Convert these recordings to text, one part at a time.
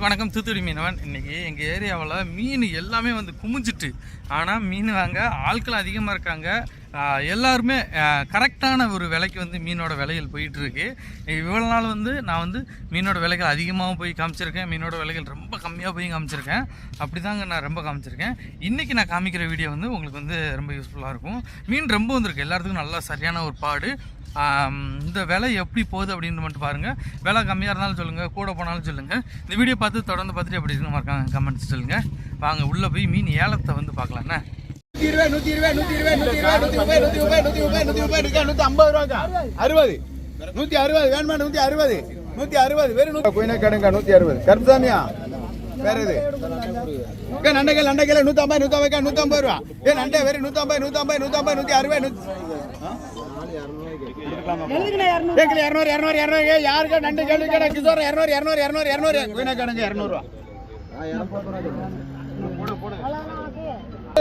எல்லாருக்கும் வணக்கம். தூத்துக்குடி மீனவன். இன்னைக்கு எங்கள் ஏரியாவில் மீன் எல்லாமே வந்து குமிஞ்சிட்டு. ஆனால் மீன் வாங்க ஆட்கள் அதிகமாக இருக்காங்க. எல்லாருமே கரெக்டான ஒரு விலைக்கு வந்து மீனோட விலைகள் போயிட்டுருக்கு. இவ்வளோ நாள் வந்து நான் வந்து மீனோட விலைகள் அதிகமாகவும் போய் காமிச்சிருக்கேன். மீனோட விலைகள் ரொம்ப கம்மியாக போய் காமிச்சிருக்கேன். அப்படி தாங்க நான் ரொம்ப காமிச்சிருக்கேன். இன்றைக்கி நான் காமிக்கிற வீடியோ வந்து உங்களுக்கு வந்து ரொம்ப யூஸ்ஃபுல்லாக இருக்கும். மீன் ரொம்ப வந்திருக்கு. எல்லாத்துக்கும் நல்லா சரியான ஒரு பாடு. இந்த விலை எப்படி போகுது அப்படின்னு மட்டும் பாருங்கள் விலை கம்மியாக இருந்தாலும் சொல்லுங்கள் கூட போனாலும் சொல்லுங்கள் இந்த வீடியோ பார்த்து தொடர்ந்து பார்த்துட்டு எப்படி இருக்குன்னு மறக்காம கமெண்ட்ஸ் சொல்லுங்கள் வாங்க உள்ளே போய் மீன் ஏலத்தை வந்து பார்க்கலாம். என்ன? இருபது நூத்தி இருபது நூத்தி இருபது நூத்தி இருபது நூத்தி முப்பது நூத்தி முப்பது நூத்தி முப்பது நூத்தி முப்பது இருக்கா நூத்தி ஐம்பது ரூபாக்கா அறுபது நூத்தி அறுபது வேணுமா நூத்தி அறுபது நூத்தி அறுபது வெறும் நூத்தி குயினா கடுங்க நூத்தி அறுபது கருப்புசாமியா வேற இது ஏ நண்டைகள் நண்டைகள் நூத்தி ஐம்பது நூத்தி ஐம்பது நூத்தி ஐம்பது ரூபா ஏ நண்டை வெறும் நூத்தி ஐம்பது நூத்தி ஐம்பது நூத்தி ஐம்பது நூத்தி அறுபது நூத்தி இரநூறு இரநூறு இரநூறு ஏ யாருக்கா நண்டு கேள்வி கேட்டா கிஷோர் இரநூறு இரநூறு இரநூறு இரநூறு குயினா கடுங்க இரநூறுவா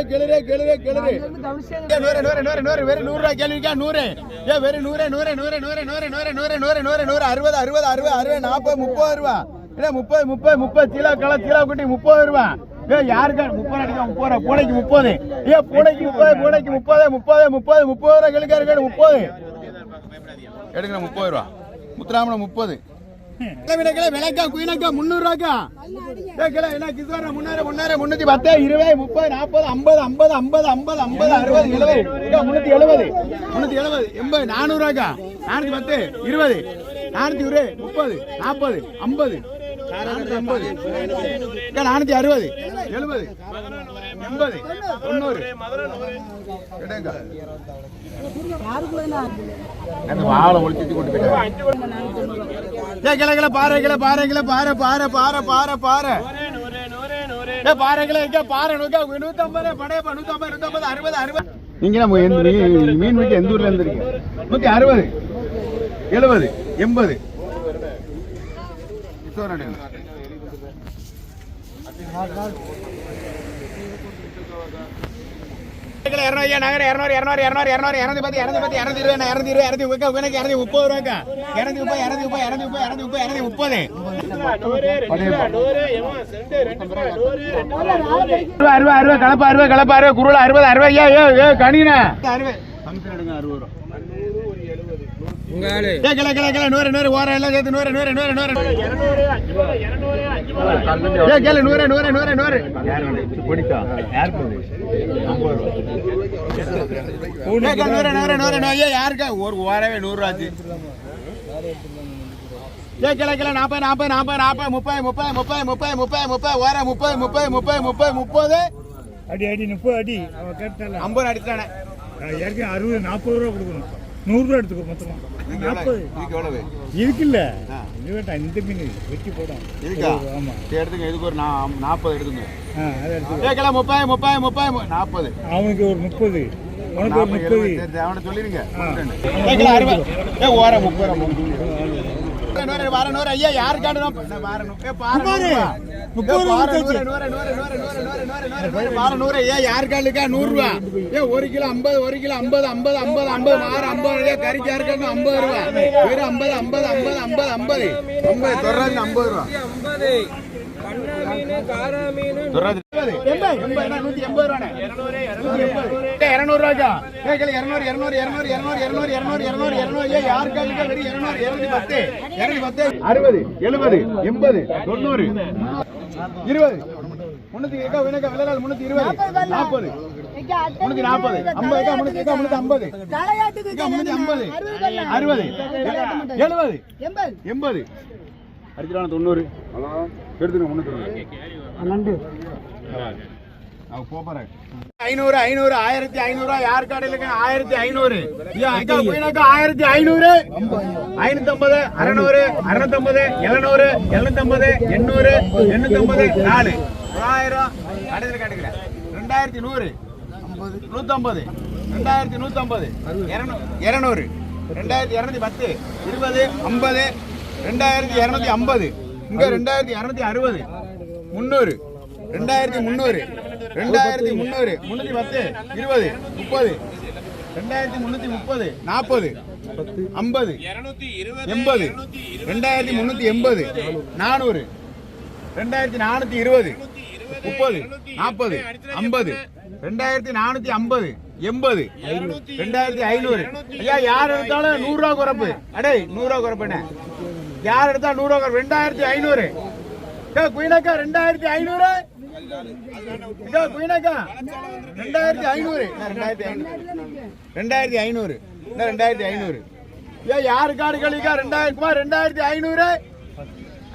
கிளறு கிளறு கிளறு நூறு நூறு நூறு நூறு வெறும் நூறு ரூபாய் கேள்விக்கா நூறு ஏ வெறும் நூறு நூறு நூறு நூறு நூறு நூறு நூறு நூறு நூறு நூறு அறுபது அறுபது அறுபது அறுபது நாற்பது முப்பது ரூபா முப்பது முப்பது முப்பது கிலோ கிலோ கிலோ குட்டி முப்பது ரூபா ஏ யாருக்கா முப்பது அடிக்கா முப்பது ரூபா பூனைக்கு முப்பது ஏ பூனைக்கு முப்பது பூனைக்கு முப்பது முப்பது முப்பது முப்பது ரூபா கிழக்கா இருக்காரு முப்பது எடுக்கிற முப்பது ரூபா முத்துராமணம் முப்பது விலைக்கா குயினக்கா முந்நூறுவாக்கா? முன்னூறு முன்னூறு முன்னூத்தி பத்து இருபது முப்பது நாற்பது ஐம்பது ஐம்பது ஐம்பது ஐம்பது ஐம்பது அறுபது எழுபது. முன்னூத்தி எழுபது. முன்னூத்தி எழுபது. எண்பது நானூறுவாக்கா? நானூத்தி பத்து இருபது. நானூத்தி ஒரு முப்பது நாற்பது ஐம்பது. நானூத்தி அறுபது. எழுபது. எண்பது. தொண்ணூறு. வாழை ஒழிச்சு கொண்டு போயிட்டாங்க கிளை கிளை பாறை கிளை பாறை கிளை பாறை பாறை பாறை பாறை பாறை ஏ பாறை கிளை இங்க பாறை நூக்கா நூத்தம்பது படையப்பா நூத்தம்பது நூத்தம்பது அறுபது அறுபது. நீங்க நம்ம எந்த மீன் வைக்க எந்த ஊர்ல இருந்திருக்கீங்க நூத்தி அறுபது எழுபது எண்பது. இரநூறு நகர் இரநூறு இரநூறு இரநூறு இரநூறு இரநூத்தி பத்து இரநூத்தி பத்து இரநூத்தி இருபது இரநூத்தி இருபது இரநூத்தி முப்பது உனக்கு இரநூத்தி முப்பது ரூபாக்கா இரநூத்தி முப்பது இரநூத்தி முப்பது இரநூத்தி முப்பது இரநூத்தி முப்பது இரநூத்தி முப்பது அறுபது அறுபது கலப்பு அறுபது கலப்பு அறுபது குருள் அறுபது அறுபது ஏ ஏ ஏ கணின அறுபது அறுபது ரூபா நூறு நூறு ஓரம் எல்லாம் சேர்த்து நூறு நூறு நூறு நூறு. கேளு நூறு நூறு நூறு நூறு. நூறு நூறு நூறு ஏ யாருக்கா? ஒரு ஓரவே நூறு ஆச்சு ஏ கிளை கிளை நாற்பது நாற்பது நாற்பது நாற்பது முப்பது முப்பது முப்பது முப்பது முப்பது முப்பது ஓர முப்பது முப்பது முப்பது முப்பது முப்பது. அடி அடி முப்பது அடி. ஐம்பது அடித்தானே ஏற்கனவே அறுபது நாற்பது ரூபா கொடுக்கணும். நூறுரூவா எடுத்துக்கோ மொத்தமாக நாற்பது. எவ்வளவு? இருக்குல்ல? இது வேண்டாம் இந்த மீன் வெட்டி போடும். இருக்கா? ஆமாம் இதுக்கு ஒரு நாற்பது எடுத்துங்க ஆ அதை எடுத்துக்கோ. நாற்பது. அவனுக்கு ஒரு முப்பது. உனக்கு ஒரு முப்பது. அவனை சொல்லிடுங்க. முப்பது. நூறு, வர நூறு ஐயா யாரு காட்டுறோம் பாரு முப்பது. முப்பது ரூபா கொடுத்தாச்சு. நூறு ஏன் யாரு காலுக்கா நூறு ரூபா ஏ ஒரு கிலோ ஐம்பது ஒரு கிலோ ஐம்பது ஐம்பது ஐம்பது ஐம்பது மாறு ஐம்பது ரூபா கறிக்கு யாருக்காங்க ஐம்பது ரூபா வெறும் ஐம்பது ஐம்பது ஐம்பது ஐம்பது ஐம்பது ஐம்பது தொடர்ந்து ஐம்பது ரூபா தொடர்ந்து எண்பது, எண்பது, என்ன, நூத்தி எண்பது ரூபாண்ணே. நூத்தி எண்பது. ஏய், இருநூறு ரூபாய்க்கா? ஏய், கேளு, இருநூறு, இருநூறு, இருநூறு, இருநூறு, இருநூறு, இருநூறு, இருநூறு, இருநூறு. ஏய், யாரு காலுக்கா வெறும் இருநூறு, இருநூத்தி பத்து, இருநூத்தி பத்து. அறுபது எழுபது எண்பது தொண்ணூறு. இருபது. முன்னூத்தி இருக்கா வினக்கா விலைநாள் முன்னூத்தி இருபது. நாற்பது முன்னூத்தி நாற்பது. ஐம்பது இருக்கா முன்னூத்தி இருக்கா முன்னூத்தி ஐம்பது. இருக்கா முன்னூத்தி ஐம்பது. அறுபது எழுபது எண்பது. அடிச்சிடான தொண்ணூறு. எடுத்துங்க முன்னூத்தி ஐநூறு ஐநூறு ஆயிரத்தி ஐநூறு யார் கடையில் ஆயிரத்தி ஐநூறு. ஆயிரத்தி ஐநூறு. ஐநூத்தி ஐம்பது அறுநூறு அறுநூத்தம்பது எழுநூறு எழுநூத்தம்பது எண்ணூறு எண்ணூத்தம்பது நாலு. தொள்ளாயிரம். கடையில் காட்டுக்கிறேன். ரெண்டாயிரத்தி நூறு. நூத்தம்பது. ரெண்டாயிரத்தி நூத்தம்பது. இருநூறு. ரெண்டாயிரத்தி இரநூத்தி பத்து. இருபது ஐம்பது ரெண்டாயிரத்தி இரநூத்தி ஐம்பது. இங்க ரெண்டாயிரத்தி இரநூத்தி அறுபது. முந்நூறு. ரெண்டாயிரத்தி முந்நூறு. ரெண்டாயிரத்தி முந்நூறு. முன்னூத்தி பத்து. இருபது. முப்பது. ரெண்டாயிரத்தி முன்னூத்தி முப்பது. நாற்பது. ஐம்பது. எண்பது. ரெண்டாயிரத்தி முன்னூத்தி எண்பது. நானூறு. ரெண்டாயிரத்தி நானூத்தி இருபது. முப்பது. நாற்பது. ஐம்பது. ரெண்டாயிரத்தி நானூத்தி ஐம்பது. எண்பது. ரெண்டாயிரத்தி ஐநூறு. ஐயா யார் எடுத்தாலும் நூறுரூவா குறைப்பு. அடே நூறுரூவா குறைப்பு என்ன? யார் எடுத்தா நூறு ரெண்டாயிரத்தி ஐநூறு. குயினக்கா ரெண்டாயிரத்தி ஐநூறு? குயினக்கா ரெண்டாயிரத்தி ஐநூறு. ரெண்டாயிரத்தி ஐநூறு? ரெண்டாயிரத்தி ஐநூறு. என்ன ரெண்டாயிரத்தி ஐநூறு? ஏன் யாரு காடு கழிக்கா? ரெண்டாயிரத்துமா ரெண்டாயிரத்தி ஐநூறு?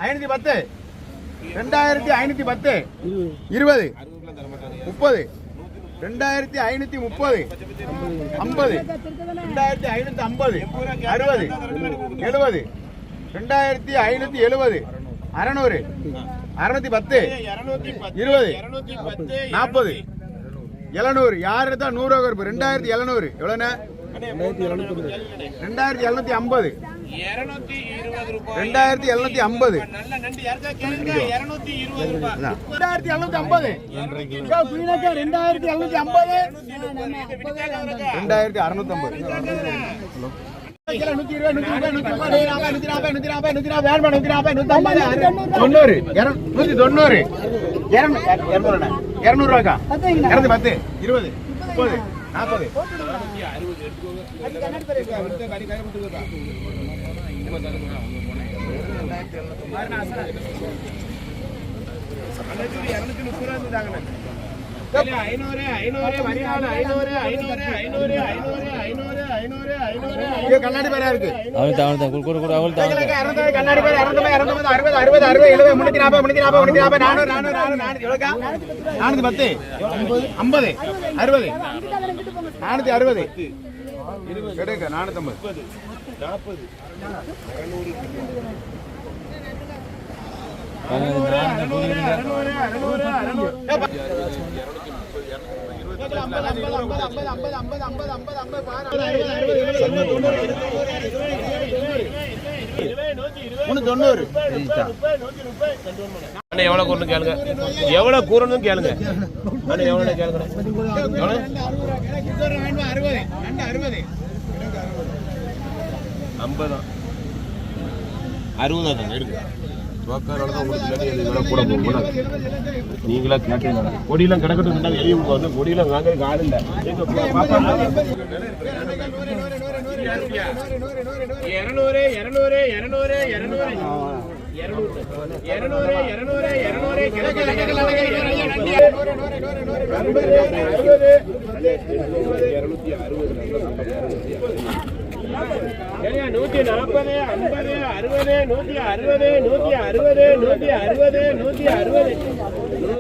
ஐநூத்தி பத்து. ரெண்டாயிரத்தி ஐநூத்தி பத்து. இருபது. முப்பது. ரெண்டாயிரத்தி ஐநூத்தி முப்பது. ஐம்பது. ரெண்டாயிரத்தி ஐநூத்தி ஐம்பது. அறுபது. எழுபது. ரெண்டாயிரத்தி ஐநூத்தி எழுபது. அறநூறு. அறுநூத்தி பத்து. இருபது. நாற்பது. எழுநூறு. யார் எடுத்தா நூறு ரூபா ரெண்டாயிரத்தி எழுநூறு. எவ்வளோண்ணே? ரெண்டாயிரத்தி எழுநூத்தி ஐம்பது. ரெண்டாயிரத்தி எழுநூத்தி ஐம்பது. ரெண்டாயிரத்தி எழுநூத்தி ஐம்பது. ரெண்டாயிரத்தி அறுநூத்தி ஐம்பது. நூத்தி இருபது தொண்ணூறு நூத்தி தொண்ணூறு பத்து இருபது முப்பது நாற்பது கண்ணாடி பேரா இருக்கு. அவனுக்கு அவனுக்கு கொடு கொடு கொடு அவனுக்கு அறுபது கண்ணாடி பேர் அறுபது அறுபது அறுபது அறுபது அறுபது எழுபது முன்னூத்தி நாற்பது முன்னூத்தி நாற்பது முன்னூத்தி நாற்பது நானூறு நானூறு நானூறு நானூத்தி எவ்வளோக்கா? நானூத்தி பத்து. ஐம்பது அறுபது. நானூத்தி அறுபது. கிடைக்க நானூத்தி ஐம்பது முன்னூத்தி தொண்ணூறு அண்ணா எவ்வளோ கூறணும் கேளுங்க எவ்வளோ கூறணும் கேளுங்க அண்ணா எவ்வளோ கேளுங்க எவ்வளோ அறுபது அறுபது அறுபதா தாங்க எடுங்க ரோக்காரோட தான் உங்களுக்கு இல்லாட்டி இது விலை கூட போகும். நீங்களா கேட்டீங்க கொடியெல்லாம் கிடக்கட்டும் இருந்தாங்க எளிய வந்து கொடியெல்லாம் வாங்குறதுக்கு ஆள் இல்லை பாப்பா இருநூறு இருநூறு இருநூறு இருநூறு இருநூறு இருநூறு இருநூறு நூத்தி நாற்பது ஐம்பது அறுபது நூத்தி அறுபது நூத்தி அறுபது நூத்தி அறுபது நூத்தி அறுபது.